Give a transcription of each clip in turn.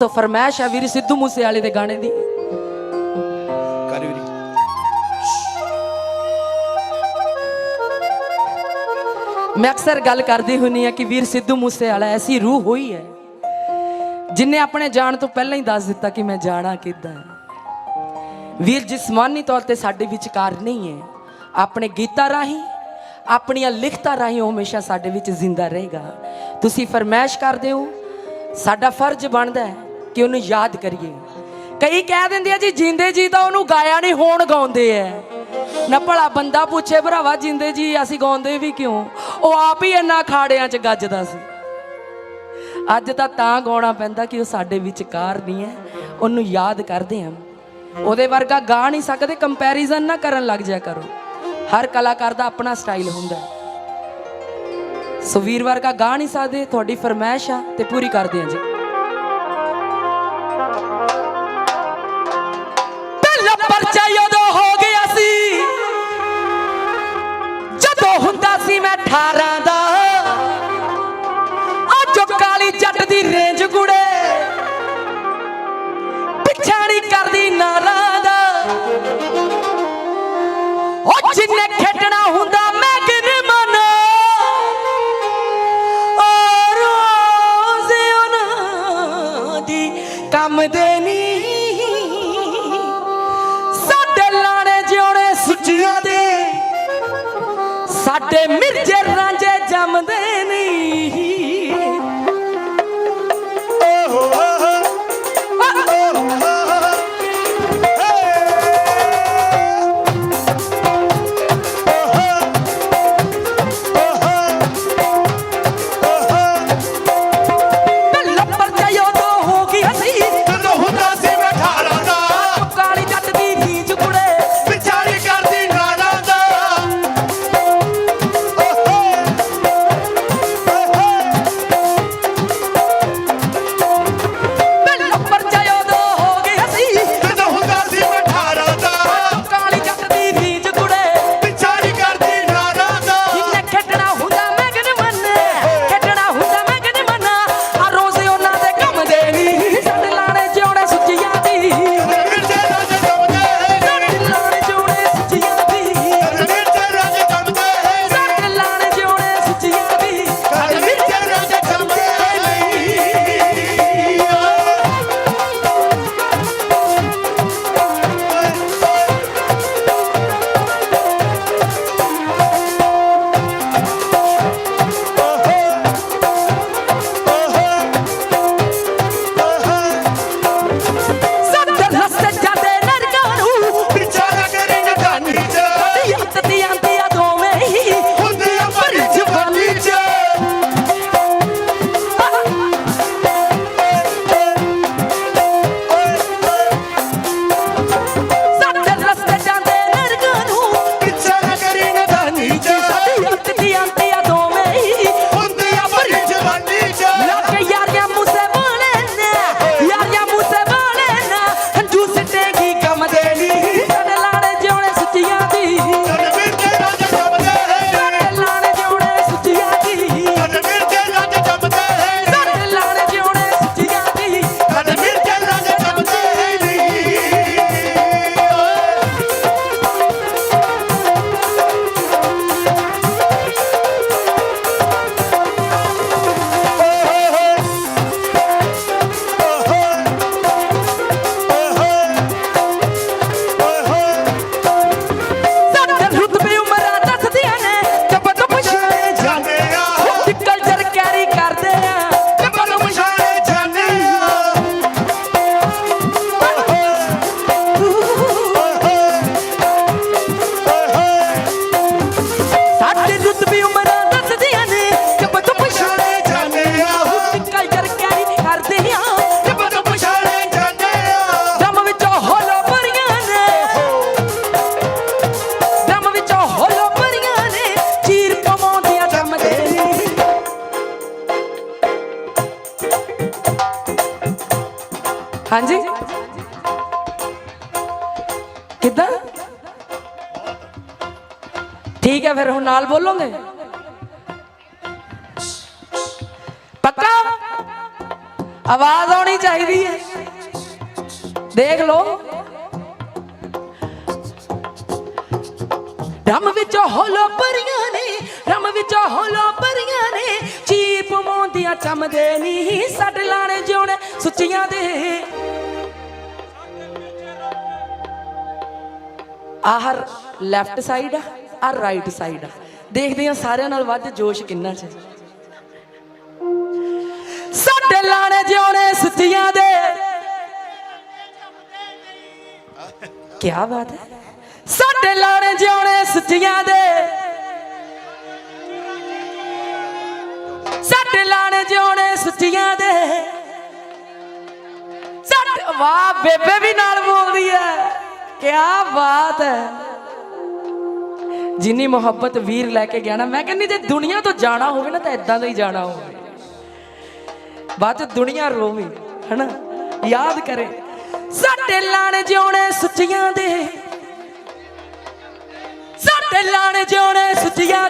ਸੋ ਫਰਮਾਇਸ਼ ਹੈ ਵੀਰ ਸਿੱਧੂ ਮੂਸੇ ਵਾਲੇ ਦੇ ਗਾਣੇ ਦੀ ਕਰ ਵੀਰੇ ਮੈਂ ਅਕਸਰ ਗੱਲ ਕਰਦੀ ਹੁੰਨੀ ਆ ਕਿ ਵੀਰ ਸਿੱਧੂ ਮੂਸੇ ਵਾਲਾ ਐਸੀ ਰੂਹ ਹੋਈ ਹੈ ਜਿਨੇ ਆਪਣੇ ਜਾਣ ਤੋਂ ਪਹਿਲਾਂ ਹੀ ਦੱਸ ਦਿੱਤਾ ਕਿ ਮੈਂ ਜਾਣਾ ਕਿੱਦਾਂ ਹੈ ਵੀਰ ਜਿਸਮਾਨੀ ਤੌਰ ਤੇ ਸਾਡੇ ਵਿਚਕਾਰ ਨਹੀਂ ਹੈ ਆਪਣੇ ਗੀਤਾਂ ਰਾਹੀਂ ਆਪਣੀਆਂ ਲਿਖਤਾਂ ਰਾਹੀਂ ਉਹ ਹਮੇਸ਼ਾ ਸਾਡੇ ਵਿੱਚ ਜ਼ਿੰਦਾ ਰਹੇਗਾ ਤੁਸੀਂ ਫਰਮਾਇਸ਼ ਕਰਦੇ ਹੋ ਸਾਡਾ ਫਰਜ਼ ਬਣਦਾ ਹੈ ਕਿ ਉਹਨੂੰ ਯਾਦ ਕਰੀਏ। ਕਈ ਕਹਿ ਦਿੰਦੇ ਆ ਜੀ, ਜਿੰਦੇ ਜੀ ਤਾਂ ਉਹਨੂੰ ਗਾਇਆ ਨਹੀਂ, ਹੋਣ ਗਾਉਂਦੇ ਐ। ਨਾ ਭਲਾ ਬੰਦਾ ਪੁੱਛੇ, ਭਰਾਵਾ ਜਿੰਦੇ ਜੀ, ਅਸੀਂ ਗਾਉਂਦੇ ਵੀ ਕਿਉਂ? ਉਹ ਆਪ ਹੀ ਇੰਨਾ ਖਾੜਿਆਂ 'ਚ ਗੱਜਦਾ ਸੀ। ਅੱਜ ਤਾਂ ਤਾਂ ਗਾਉਣਾ ਪੈਂਦਾ ਕਿ ਉਹ ਸਾਡੇ ਵਿਚਕਾਰ ਨਹੀਂ ਹੈ ਉਹਨੂੰ ਯਾਦ ਕਰਦੇ ਹਾਂ ਉਹਦੇ ਵਰਗਾ ਗਾ ਨਹੀਂ ਸਕਦੇ ਕੰਪੈਰੀਜ਼ਨ ਨਾ ਕਰਨ ਲੱਗ ਜਾਇਆ ਕਰੋ। ਹਰ ਕਲਾਕਾਰ ਦਾ ਆਪਣਾ ਸਟਾਈਲ ਹੁੰਦਾ ਹੈ। ਵਰਗਾ ਗਾ ਨਹੀਂ ਸਕਦੇ, ਤੁਹਾਡੀ ਫਰਮਾਇਸ਼ ਆ ਤੇ ਪੂਰੀ ਕਰਦੇ ਹਾਂ ਜੀ। ਸਾਡੇ ਮਿਰਜੇ ਹਾਂਜੀ? ਕਿੱਦਾਂ? ਠੀਕ ਹੈ, ਫਿਰ ਹੁਣ ਨਾਲ ਬੋਲੋਗੇ? ਪੱਕਾ? ਆਵਾਜ਼ ਆਉਣੀ ਚਾਹੀਦੀ ਹੈ। ਦੇਖ ਲਓ। ਰਮ ਵਿੱਚੋਂ ਹੋਲੋ ਪਰੀਆਂ ਨੇ, ਰਮ ਵਿੱਚੋਂ ਹੋਲੋ ਪਰੀਆਂ ਨੇ, ਚੀਪ ਮੋਂਦੀਆਂ ਚਮਦੇ ਨਹੀਂ ਸੱਟ ਲਾਣੇ ਜਿਉਣੇ ਸੁੱਚੀਆਂ ਦੇ। ਆਹ ਲੈਫਟ ਸਾਈਡ ਆ ਆ ਰਾਈਟ ਸਾਈਡ ਆ। ਦੇਖਦੇ ਆ ਸਾਰਿਆਂ ਨਾਲ ਵੱਧ ਜੋਸ਼ ਕਿੰਨਾ ਚ ਸਾਡੇ ਲਾਣੇ ਜਿਉਣੇ ਸੁੱਚੀਆਂ ਦੇ। ਕੀ ਬਾਤ ਹੈ। ਸਾਡੇ ਲਾਣੇ ਜਿਉਣੇ ਸੁੱਚੀਆਂ ਦੇ। ਸਾਡੇ ਲਾਣੇ ਜਿਉਣੇ ਸੁੱਚੀਆਂ ਦੇ। ਸਾਡੇ ਵਾਹ, ਬੇਬੇ ਵੀ ਨਾਲ ਬੋਲਦੀ ਹੈ। ਕੀ ਬਾਤ ਹੈ। ਜਿੰਨੀ ਮੁਹੱਬਤ ਵੀਰ ਲੈ ਕੇ ਗਿਆ ਨਾ, ਮੈਂ ਕਹਿੰਦੀ ਜੇ ਦੁਨੀਆ ਤੋਂ ਜਾਣਾ ਹੋਵੇ ਨਾ ਤਾਂ ਇਦਾਂ ਦਾ ਹੀ ਜਾਣਾ ਹੋਵੇ। ਬਾਅਦ ਚ ਦੁਨੀਆ ਰੋਵੇ, ਹਨਾ? ਯਾਦ ਕਰੇ, ਸਾਡੇ ਲਾਣੇ ਜਿਉਣੇ ਸੁੱਚੀਆਂ ਦੇ। ਸਾਡੇ ਲਾਣੇ ਜਿਉਣੇ ਸੁੱਚੀਆਂ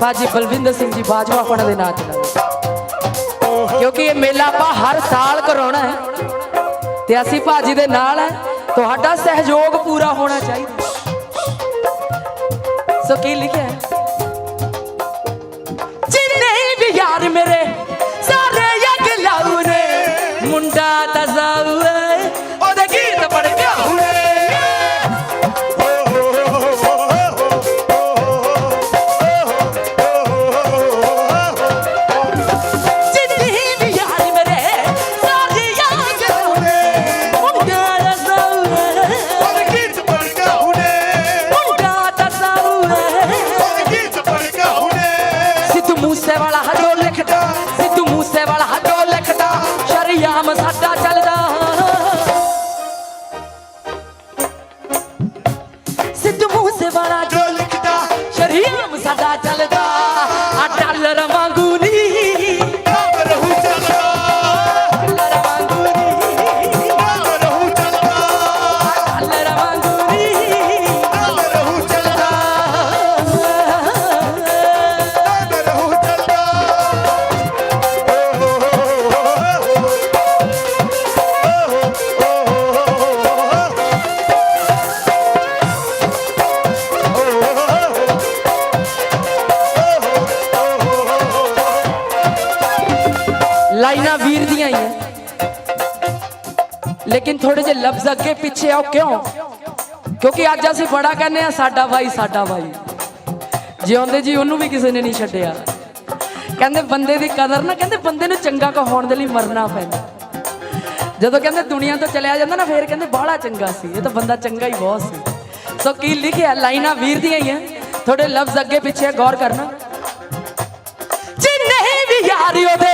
ਬਾਜੀ ਬਲਵਿੰਦਰ ਸਿੰਘ ਜੀ ਬਾਜਵਾ ਪਣ ਦੇ ਨਾਂ ਤੇ ਕਿਉਂਕਿ ਇਹ ਮੇਲਾ ਆਪਾਂ ਹਰ ਸਾਲ ਕਰਾਉਣਾ ਹੈ ਤੇ ਅਸੀਂ ਭਾਜੀ ਦੇ ਨਾਲ ਹੈ। ਤੁਹਾਡਾ ਸਹਿਯੋਗ ਪੂਰਾ ਹੋਣਾ ਚਾਹੀਦਾ। ਸੋ ਕੀ ਲਿਖਿਆ ਹੈ? ਜਿੰਨੇ ਵੀ ਯਾਰ ਮੇਰੇ ਸਿੱਧੂ ਮੂਸੇ ਵਾਲਾ ਜੋ ਲਿਖਦਾ ਸ਼ਰੀਆਮ ਲਫ਼ਜ਼ ਅੱਗੇ ਪਿੱਛੇ ਆਓ ਕਿਉਂ? ਕਿਉਂਕਿ ਅੱਜ ਅਸੀਂ ਬੜਾ ਕਹਿੰਦੇ ਆ ਸਾਡਾ ਭਾਈ ਸਾਡਾ ਭਾਈ। ਜਿਉਂਦੇ ਜੀ ਉਹਨੂੰ ਵੀ ਕਿਸੇ ਨੇ ਨਹੀਂ ਛੱਡਿਆ। ਕਹਿੰਦੇ ਬੰਦੇ ਦੀ ਕਦਰ ਨਾ, ਕਹਿੰਦੇ ਬੰਦੇ ਨੂੰ ਚੰਗਾ ਕਹਾਉਣ ਦੇ ਲਈ ਮਰਨਾ ਪੈਂਦਾ। ਜਦੋਂ ਕਹਿੰਦੇ ਦੁਨੀਆ ਤੋਂ ਚਲਿਆ ਜਾਂਦਾ ਨਾ, ਫੇਰ ਕਹਿੰਦੇ ਬਾਹਲਾ ਚੰਗਾ ਸੀ। ਇਹ ਤਾਂ ਬੰਦਾ ਚੰਗਾ ਹੀ ਬਹੁਤ ਸੀ। ਸੋ ਕੀ ਲਿਖਿਆ? ਲਾਈਨਾਂ ਵੀਰ ਦੀਆਂ ਹੀ ਹੈ। ਥੋੜੇ ਲਫ਼ਜ਼ ਅੱਗੇ ਪਿੱਛੇ ਗੌਰ ਕਰਨਾ। ਜਿੰਨੇ ਵੀ ਯਾਰ ਉਹਦੇ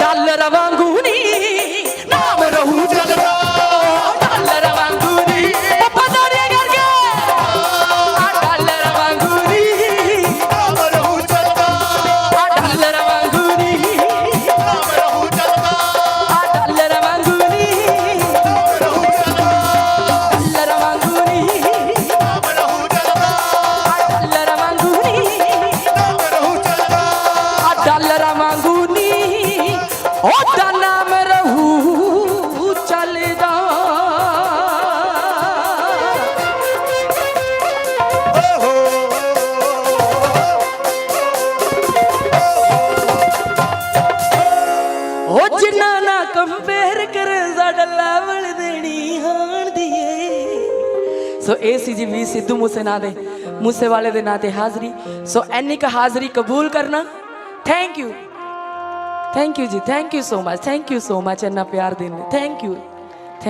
ডাল রে ਕੰਪੇਅਰ ਕਰ ਸਾਡਾ ਲੈਵਲ ਦੇਣੀ ਹਾਣ ਦੀਏ। ਸੋ ਇਹ ਸੀ ਜੀ ਵੀ ਸਿੱਧੂ ਮੂਸੇ ਨਾਂ ਦੇ ਮੂਸੇਵਾਲੇ ਦੇ ਨਾਂ ਤੇ ਹਾਜ਼ਰੀ। ਸੋ ਐਨੀ ਕ ਹਾਜ਼ਰੀ ਕਬੂਲ ਕਰਨਾ। ਥੈਂਕ ਯੂ ਥੈਂਕ ਯੂ ਜੀ thank you so much thank you so much ਇੰਨਾ ਪਿਆਰ ਦੇਣ ਲਈ। Thank you